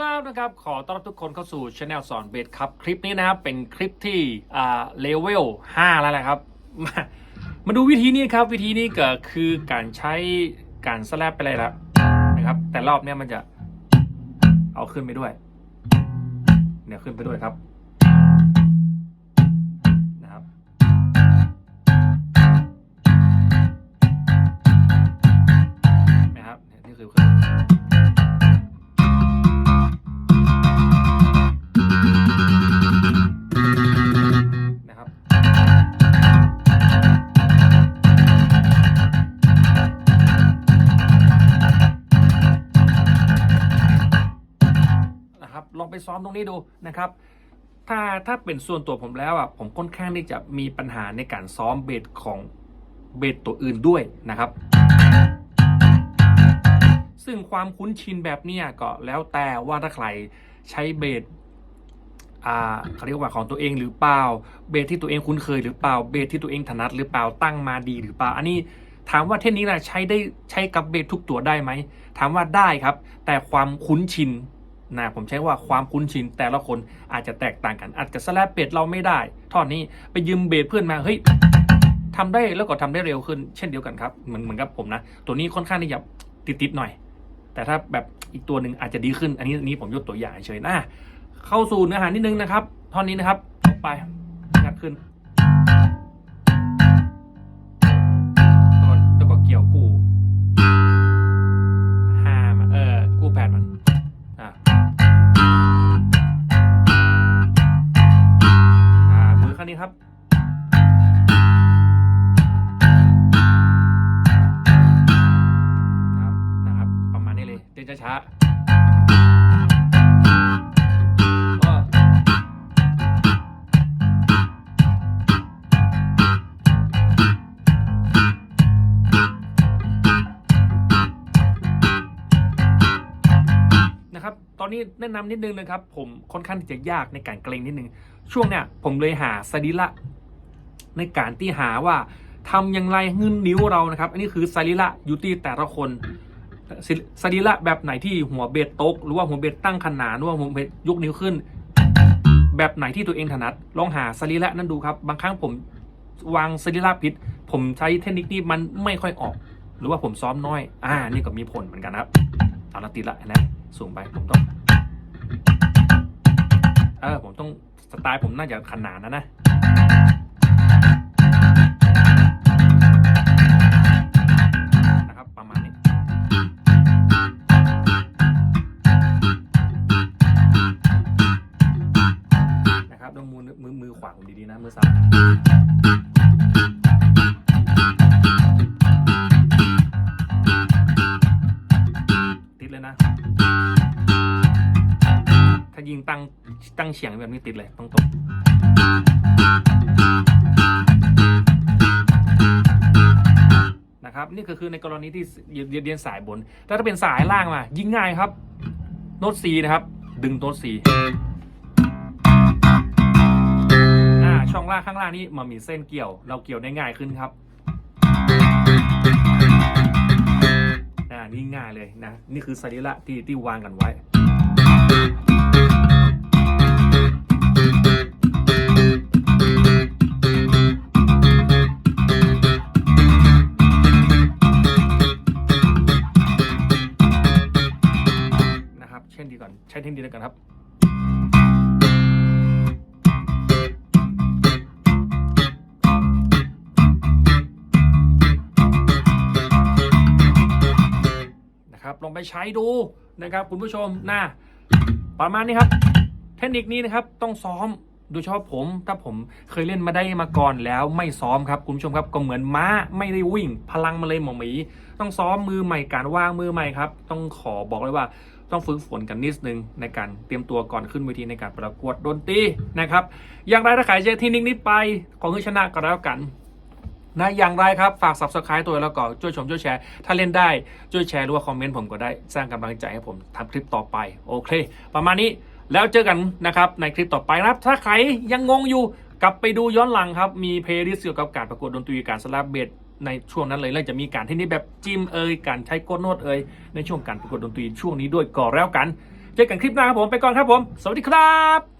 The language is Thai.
ครับนะครับขอต้อนรับทุกคนเข้าสู่ช anel สอนเบสครับ คลิปนี้นะครับเป็นคลิปที่อ่าเลเวล5แล้วแหละครับ มามาดูวิธีนี้ครับ วิธีนี้ก็คือการใช้การสแลปไปเลยละนะครับ แต่รอบเนี้ยมันจะเอาขึ้นไปด้วย เนี่ยขึ้นไปด้วยครับ ไปซ้อมตรงนี้ดูนะครับ ถ้าถ้าเป็นส่วนตัวผมแล้วอะผมค่อนข้างที่จะมีปัญหาในการซ้อมเบสของเบสตัวอื่นด้วยนะครับ ซึ่งความคุ้นชินแบบนี้ก็แล้วแต่ว่าถ้าใครใช้เบสอ่าเขาเรียกว่าของตัวเองหรือเปล่า เบสที่ตัวเองคุ้นเคยหรือเปล่า เบสที่ตัวเองถนัดหรือเปล่า ตั้งมาดีหรือเปล่า อันนี้ถามว่าเทคนิคนะใช้ได้ใช้กับเบสทุกตัวได้ไหม ถามว่าได้ครับ แต่ความคุ้นชิน นะผมใช้ว่าความคุ้นชินแต่ละคนอาจจะแตกต่างกันอาจจะสแลปเบสเราไม่ได้ท่อนนี้ไปยืมเบสเพื่อนมาเฮ้ยทำได้แล้วก็ทำได้เร็วขึ้น เช่นเดียวกันครับเหมือนเหมือนกับผมนะ ตัวนี้ค่อนข้างที่จะติดๆหน่อย แต่ถ้าแบบอีกตัวหนึ่งอาจจะดีขึ้น อันนี้นี้ผมยกตัวอย่างเฉยนะเข้าสู่เนื้อหานิดนึงนะครับท่อนนี้นะครับไปงัดขึ้น ครับครับนะครับประมาณนี้เลยเดินช้าๆ ตอนนี้แนะนำนิดนึงนะครับ ผมค่อนข้างจะยากในการเกรงนิดนึง ช่วงเนี้ยผมเลยหาสรีระในการที่หาว่าทำอย่างไรเงินนิ้วเรานะครับ อันนี้คือสรีระอยู่ที่แต่ละคนสรีระแบบไหนที่หัวเบสตก หรือว่าหัวเบสตั้งขนานหรือว่าหัวเบสยกนิ้วขึ้น แบบไหนที่ตัวเองถนัด ลองหาสรีระนั้นดูครับ บางครั้งผมวางสรีระผิด ผมใช้เทคนิคนี้มันไม่ค่อยออก หรือว่าผมซ้อมน้อย อ่า นี่ก็มีผลเหมือนกันครับเอาละติดละนะ สูงไปผมต้องเออผมต้องสไตล์ผมน่าจะขนาดนะนะนะครับประมาณนี้นะครับต้องมือมือมือขวาผมดีๆนะมือซ้ายายิงตั้งตั้งเฉียงแบบนี้ติดเลยต้องตรงนะครับนี่ก็คือในกรณีที่เรียนสายบน แต่ถ้าเป็นสายล่างมายิงง่ายครับ โน้ต C นะครับ ดึงโน้ต C อ่าช่องล่างข้างล่างนี้มันมีเส้นเกี่ยว เราเกี่ยวได้ง่ายขึ้นครับอ่านี่ง่ายเลยนะ นี่คือสรีระที่ที่วางกันไว้ ช้เทคนิคเดียวกันครับนะครับลองไปใช้ดูนะครับ คุณผู้ชมนะประมาณนี้ครับ เทคนิคนี้นะครับต้องซ้อมโดยเฉพาะผมถ้าผมเคยเล่นมาได้มาก่อนแล้วไม่ซ้อมครับคุณผู้ชมครับก็เหมือนม้าไม่ได้วิ่ง พลังมาเลยหมอหมี ต้องซ้อมมือใหม่การวางมือใหม่ครับ ต้องขอบอกเลยว่า ต้องฝึกฝนกันนิดนึงในการเตรียมตัวก่อนขึ้นเวทีในการประกวดดนตรีนะครับ อย่างไรถ้าใครเจอที่นิ่งนี้ไปของคือชนะก็แล้วกันนะอย่างไรครับ ฝาก subscribe ตัวแล้วก็ช่วยชมช่วยแชร์ ถ้าเล่นได้ช่วยแชร์หรือว่าคอมเมนต์ผมก็ได้สร้างกำลังใจให้ผมทำคลิปต่อไป โอเค ประมาณนี้แล้วเจอกันนะครับในคลิปต่อไปนะครับ ถ้าใครยังงงอยู่กลับไปดูย้อนหลังครับ มีเพลย์ลิสต์เกี่ยวกับการประกวดดนตรีการสลับเบส ในช่วงนั้นเลยแล้วจะมีการที่นี่แบบจิ้มเอ่ยการใช้โกดโนดเอ่ยในช่วงการประกวดดนตรีช่วงนี้ด้วยก่อแล้วกัน เจอกันคลิปหน้าครับผมไปก่อนครับผม สวัสดีครับ